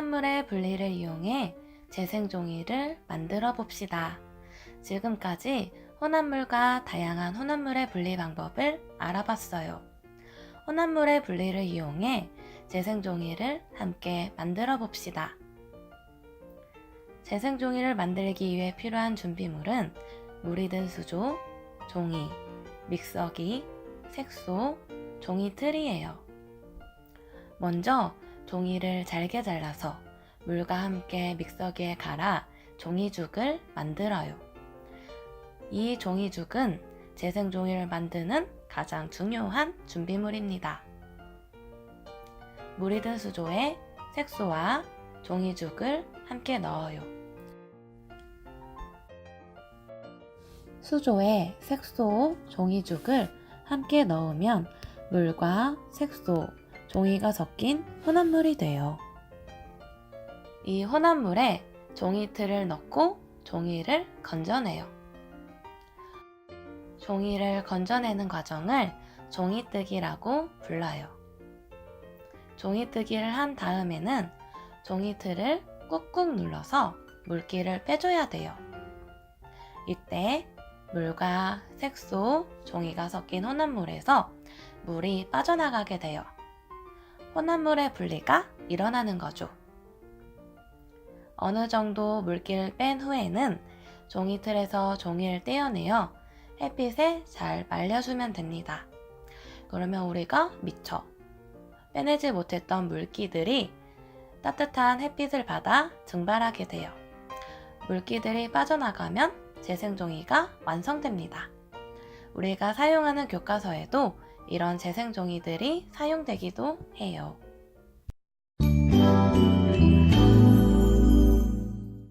혼합물의 분리를 이용해 재생종이를 만들어 봅시다. 지금까지 혼합물과 다양한 혼합물의 분리 방법을 알아봤어요. 혼합물의 분리를 이용해 재생종이를 함께 만들어 봅시다. 재생종이를 만들기 위해 필요한 준비물은 물이 든 수조, 종이, 믹서기, 색소, 종이 틀이에요. 먼저 종이를 잘게 잘라서 물과 함께 믹서기에 갈아 종이죽을 만들어요. 이 종이죽은 재생종이를 만드는 가장 중요한 준비물입니다. 물이 든 수조에 색소와 종이죽을 함께 넣어요. 수조에 색소, 종이죽을 함께 넣으면 물과 색소, 종이가 섞인 혼합물이 돼요. 이 혼합물에 종이틀을 넣고 종이를 건져내요. 종이를 건져내는 과정을 종이뜨기라고 불러요. 종이뜨기를 한 다음에는 종이틀을 꾹꾹 눌러서 물기를 빼줘야 돼요. 이때 물과 색소, 종이가 섞인 혼합물에서 물이 빠져나가게 돼요. 혼합물의 분리가 일어나는 거죠. 어느 정도 물기를 뺀 후에는 종이틀에서 종이를 떼어내어 햇빛에 잘 말려주면 됩니다. 그러면 우리가 미처 빼내지 못했던 물기들이 따뜻한 햇빛을 받아 증발하게 돼요. 물기들이 빠져나가면 재생종이가 완성됩니다. 우리가 사용하는 교과서에도 이런 재생종이들이 사용되기도 해요.